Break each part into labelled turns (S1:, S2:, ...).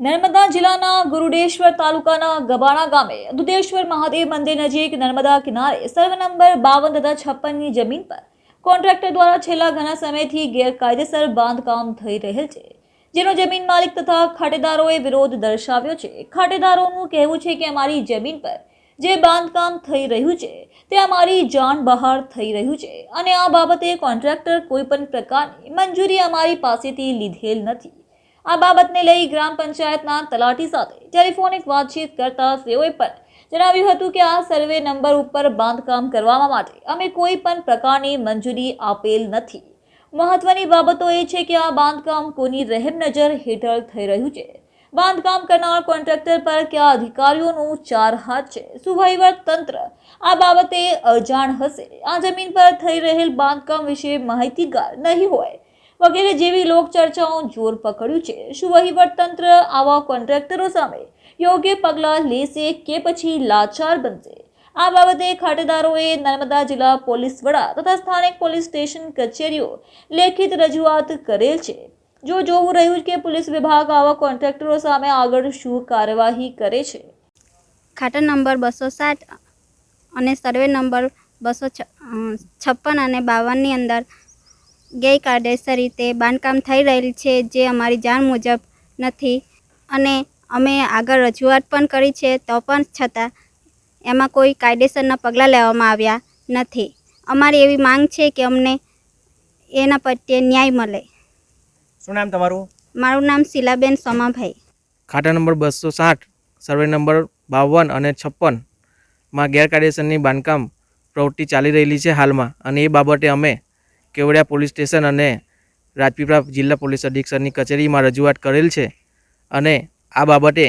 S1: નર્મદા જિલ્લાના ગુરુડેશ્વર તાલુકાના ગબાણા ગામે દુધેશ્વર મહાદેવ મંદિર નજીક નર્મદા કિનારે સર્વ નંબર બાવન તથા છપ્પનની જમીન પર કોન્ટ્રાક્ટર દ્વારા છેલ્લા ઘણા સમયથી ગેરકાયદેસર બાંધકામ થઈ રહેલ છે, જેનો જમીન માલિક તથા ખાટેદારોએ વિરોધ દર્શાવ્યો છે. ખાટેદારોનું કહેવું છે કે અમારી જમીન પર જે બાંધકામ થઈ રહ્યું છે, તે અમારી જાણ બહાર થઈ રહ્યું છે અને આ બાબતે કોન્ટ્રાક્ટર કોઈપણ પ્રકારની મંજૂરી અમારી પાસેથી લીધેલ નથી. આ બાબતને લઈ ગ્રામ પંચાયતના તલાટી સાથે ટેલિફોનિક વાતચીત કરતા તેઓએ પણ જણાવ્યું હતું કે આ સર્વે નંબર ઉપર બાંધકામ કરવા માટે અમે કોઈ પણ પ્રકારની મંજૂરી આપેલ નથી. મહત્વની બાબતો એ છે કે આ બાંધકામ કોની રહેમ નજર હેઠળ થઈ રહ્યું છે. બાંધકામ કરનાર કોન્ટ્રાક્ટર પર કયા અધિકારીઓનું ચાર હાથ છે? સુવહીવટ તંત્ર, આ બાબતે અજાણ હશે. આ જમીન પર થઈ રહેલ બાંધકામ વિશે માહિતીગાર નહીં હોય. વગેરે જેવી લોકચર્ચાઓ જોર પકડ્યું છે. શું વહીવટતંત્ર આવા કોન્ટ્રાક્ટરો સામે યોગ્ય પગલાં લેશે કે પછી લાચાર બનશે? આ બાબતે ખાતેદારોએ નર્મદા જિલ્લા પોલીસ વડા તથા સ્થાનિક પોલીસ સ્ટેશન કચેરીઓ લેખિત રજૂઆત કરેલ છે. જો જોવું રહ્યું કે પોલીસ વિભાગ આવા કોન્ટ્રાક્ટરો સામે આગળ શું કાર્યવાહી કરે છે?
S2: ખાટર નંબર બસો સાત અને સર્વે નંબર બસો છપ્પન અને બાવનની અંદર ગેરકાયદેસર રીતે બાંધકામ થઈ રહેલ છે જે અમારી જાણ મુજબ નથી અને અમે આગળ રજૂઆત પણ કરી છે તો પણ છતાં એમાં કોઈ કાયદેસરના પગલાં લેવામાં આવ્યા નથી. અમારી એવી માંગ છે કે અમને એના પ્રત્યે ન્યાય મળે.
S3: શું નામ તમારું?
S2: મારું નામ શીલાબેન સોમાભાઈ.
S4: ખાતા નંબર બસો સાઠ સર્વે નંબર બાવન અને છપ્પનમાં ગેરકાયદેસરની બાંધકામ પ્રવૃત્તિ ચાલી રહેલી છે હાલમાં અને એ બાબતે અમે કેવડિયા પોલીસ સ્ટેશન અને રાજપીપળા જિલ્લા પોલીસ અધિક્ષકની કચેરીમાં રજૂઆત કરેલ છે અને આ બાબતે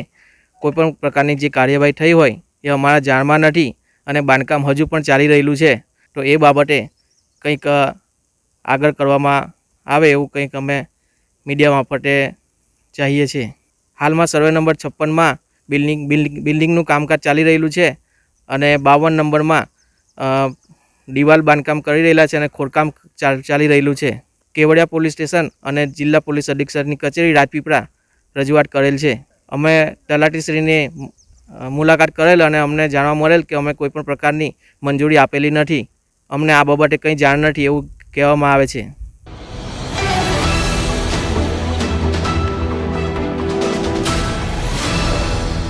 S4: કોઈપણ પ્રકારની જે કાર્યવાહી થઈ હોય એ અમારા જાણમાં નથી અને બાંધકામ હજુ પણ ચાલી રહેલું છે. તો એ બાબતે કંઈક આગળ કરવામાં આવે એવું કંઈક અમે મીડિયા મારફતે ચાહીએ છીએ. હાલમાં સર્વે નંબર છપ્પનમાં બિલ્ડિંગ બિલ્ડિંગ, બિલ્ડિંગનું કામકાજ ચાલી રહેલું છે અને બાવન નંબરમાં દિવાલ બાંધકામ કરી રહેલા છે અને ખોદકામ ચાલ- રહેલું છે. કેવડિયા પોલીસ સ્ટેશન અને જિલ્લા પોલીસ અધિક્ષકની કચેરી રાજપીપળા રજૂઆત કરેલ છે. અમે તલાટીશ્રીની મુલાકાત કરેલ અને અમને જાણવા મળેલ કે અમે કોઈપણ પ્રકારની મંજૂરી આપેલી નથી. અમને આ બાબતે કંઈ જાણ નથી એવું કહેવામાં આવે છે.